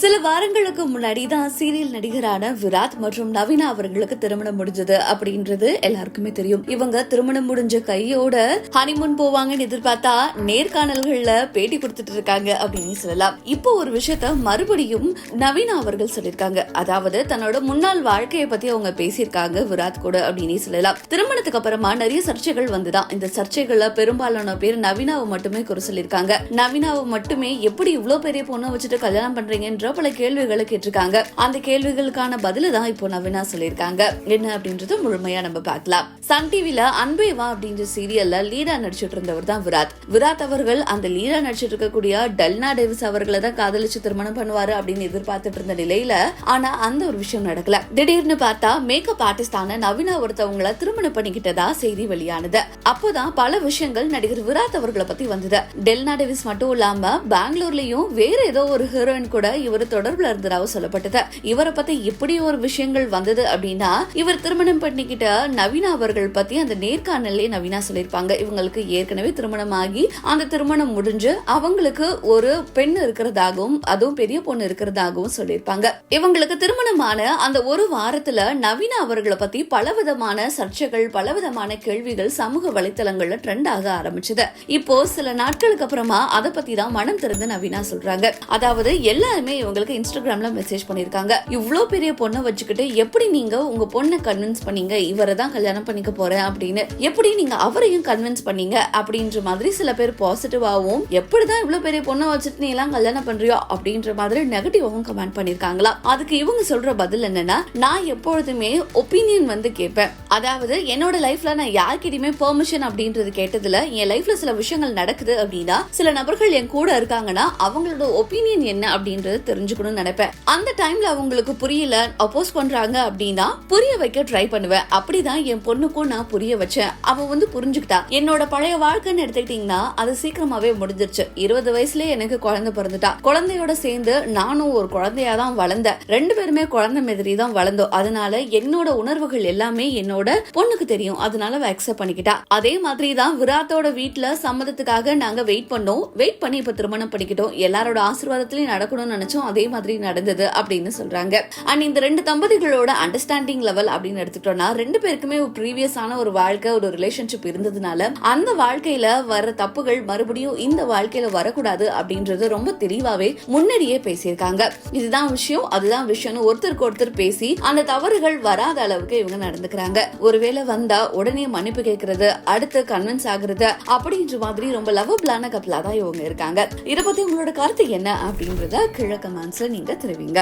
சில வாரங்களுக்கு முன்னாடி தான் சீரியல் நடிகரான விராட் மற்றும் நவீனா அவர்களுக்கு திருமணம் முடிஞ்சது அப்படின்றது எல்லாருக்குமே தெரியும். இவங்க திருமணம் முடிஞ்ச கையோட ஹனிமூன் போவாங்கன்னு எதிர்பார்த்தா நேர்காணல்கள்ல பேட்டி கொடுத்துட்டு இருக்காங்க அப்படின்னு சொல்லலாம். இப்போ ஒரு விஷயத்த மறுபடியும் நவீனா அவர்கள் சொல்லியிருக்காங்க. அதாவது தன்னோட முன்னாள் வாழ்க்கையை பத்தி அவங்க பேசியிருக்காங்க விராட் கூட அப்படின்னு சொல்லலாம். திருமணத்துக்கு அப்புறமா நிறைய சர்ச்சைகள் வந்துதான். இந்த சர்ச்சைகள்ல பெரும்பாலான பேர் நவீனாவை மட்டுமே குறை சொல்லியிருக்காங்க. நவீனாவை மட்டுமே எப்படி இவ்வளவு பெரிய பொண்ணை வச்சுட்டு கல்யாணம் பண்றீங்கன்ற பல கேள்விகளை கேட்டிருக்காங்க. அந்த கேள்விகளுக்கான பதில தான் இப்போ நவீனா சொல்லியிருக்காங்க. என்ன அப்படின்றது முழுமையா நம்ம பார்க்கலாம். சன் டிவில அன்பேவா அப்படின்ற சீரியல்ல லீடா நடிச்சிட்டு இருந்தவர் தான் விராட். விராட் அவர்கள் அந்த லீடா நடிச்சிட்டு இருக்கக்கூடிய டெல்னா டேவிஸ் அவர்களை தான் காதலிச்சு திருமணம் பண்ணுவாரு அப்படின்னு எதிர்பார்த்துட்டு இருந்த நிலையில ஆனா அந்த ஒரு விஷயம் நடக்கல. திடீர்னு பார்த்தா மேக்கப் ஆர்டிஸ்டான நவீனா ஒருத்தவங்கள திருமணம் பண்ணிக்கிட்டதா செய்தி வெளியானது. அப்போதான் பல விஷயங்கள் நடிகர் விராட் அவர்களை பத்தி வந்தது. டெல்னா டேவிஸ் மட்டும் இல்லாம பெங்களூர்லயும் வேற ஏதோ ஒரு ஹீரோயின் கூட இவர் தொடர்புல இருந்ததாக சொல்லப்பட்டது. இவரை பத்தி இப்படி ஒரு விஷயங்கள் வந்தது அப்படின்னா இவர் திருமணம் பண்ணிக்கிட்ட நவீனா அவர்கள் பத்தி அந்த நேர்காணலே நவீனா சொல்லியிருப்பாங்க. இவங்களுக்கு ஏற்கனவே திருமணம் ஆகி அந்த திருமணம் முடிஞ்சு அவங்களுக்கு ஒரு பெண் இருக்கிறதாகவும் அதுவும் பெரிய பொண்ணு இருக்கிறதாகவும் சொல்லியிருப்பாங்க. இவங்களுக்கு திருமணமான அந்த ஒரு வாரத்துல நவீனா அவர்களை பத்தி பலவிதமான சர்ச்சைகள் பலவிதமான கேள்விகள் சமூக வலைத்தளங்கள்ல ட்ரெண்ட் ஆக ஆரம்பிச்சது. இப்போ சில நாட்களுக்கு அப்புறமா அதை பத்தி தான் மனம் திறந்து நவீனா சொல்றாங்க. அதாவது எல்லாருமே இவங்களுக்கு இன்ஸ்டாகிராம்ல மெசேஜ் பண்ணிருக்காங்க. இவ்வளோ பெரிய பொண்ணை வச்சுக்கிட்டு எப்படி நீங்க உங்க பொண்ணை கன்வின்ஸ் பண்ணீங்க? இவரை தான் கல்யாணம் பண்ணிக்க போறேன் அப்படின்னு. எப்படி நீங்க அவரையும் கன்வின்ஸ் பண்ணீங்க? அப்படின்ற மாதிரி சில பேர் பாசிட்டிவாவும் எப்படிதான் இவ்வளவு பெரிய பொண்ணை வச்சுட்டு நீ எல்லாம் கல்யாணம் பண்றியோ? அப்படின்ற மாதிரி நெகட்டிவாவும் கமெண்ட் பண்ணிருக்காங்களா? அதுக்கு இவங்க சொல்ற பதில் என்னன்னா நான் எப்பொழுதுமே ஒப்பீனியன் வந்து கேட்பேன். அதாவது என்னோட லைஃப்ல நான் யார்கிட்டயுமே பெர்மிஷன் அப்படின்றது கேட்டதுல என் லைஃப்ல சில விஷயங்கள் நடக்குது அப்படின்னா சில நபர்கள் என் கூட இருக்காங்கன்னா அவங்களோட ஒப்பீனியன் என்ன அப்படின்றது தெரிஞ்சுக்கணும்னு நினைப்பேன். அந்த டைம்ல அவங்களுக்கு புரியல அப்போஸ் பண்றாங்க அப்படின்னா புரிய வைக்க ட்ரை பண்ணுவேன் அப்படிதான் என் பொண்ணுக்கும் நான் புரிய வச்சேன். அவ வந்து புரிஞ்சுக்கிட்டா. என்னோட பழைய வாழ்க்கைன்னு எடுத்துக்கிட்டீங்கன்னா அது சீக்கிரமாவே முடிஞ்சிருச்சு. இருபது வயசுலயே எனக்கு குழந்தை பிறந்துட்டா. குழந்தையோட சேர்ந்து நானும் ஒரு குழந்தையா தான் வளர்ந்தேன். ரெண்டு பேருமே குழந்தை மாதிரி தான் வளர்ந்தோம். அதனால என்னோட உணர்வுகள் எல்லாமே என்னோட பொண்ணுக்கு தெரியும். அதனால அவ அக்செப்ட் பண்ணிக்கிட்டா. அதே மாதிரி தான் விராத்தோட வீட்டுல சம்மதத்துக்காக நாங்க வெயிட் பண்ணோம். வெயிட் பண்ணி இப்ப திருமணம் பண்ணிக்கிட்டோம். எல்லாரோட ஆசீர்வாதத்திலையும் நடக்கணும்னு நினைச்சோம் அதே மாதிரி நடந்தது அப்படின்னு சொல்றாங்க. அண்ட் இந்த ரெண்டு தம்பதிகளோட அண்டர்ஸ்டாண்டிங் லெவல் அப்படின்னு எடுத்துட்டோம்னா ரெண்டு பேருக்குமே ஒரு ப்ரீவியஸான ஒரு வாழ்க்கை ஒரு ரிலேஷன்ஷிப் இருந்ததுனால அந்த வாழ்க்கையில வர தப்புகள் மறுபடியும் இந்த வாழ்க்கையில வரக்கூடாது அப்படின்றது ரொம்ப தெளிவாவே முன்னாடியே பேசியிருக்காங்க. இதுதான் விஷயம் அதுதான் விஷயம்னு ஒருத்தருக்கு ஒருத்தர் பேசி அந்த தவறுகள் வராத அளவுக்கு இவங்க நடந்துக்கிறாங்க. ஒருவேளை வந்தா உடனே மன்னிப்பு கேட்கறது அடுத்து கன்வின்ஸ் ஆகுறது அப்படின்ற மாதிரி ரொம்ப லவபிளான கப்பலா தான் இவங்க இருக்காங்க. இதை பத்தி உங்களோட கருத்து என்ன அப்படின்றத கிழக்கு கமெண்ட்ஸில் நீங்க தெரிவிங்க.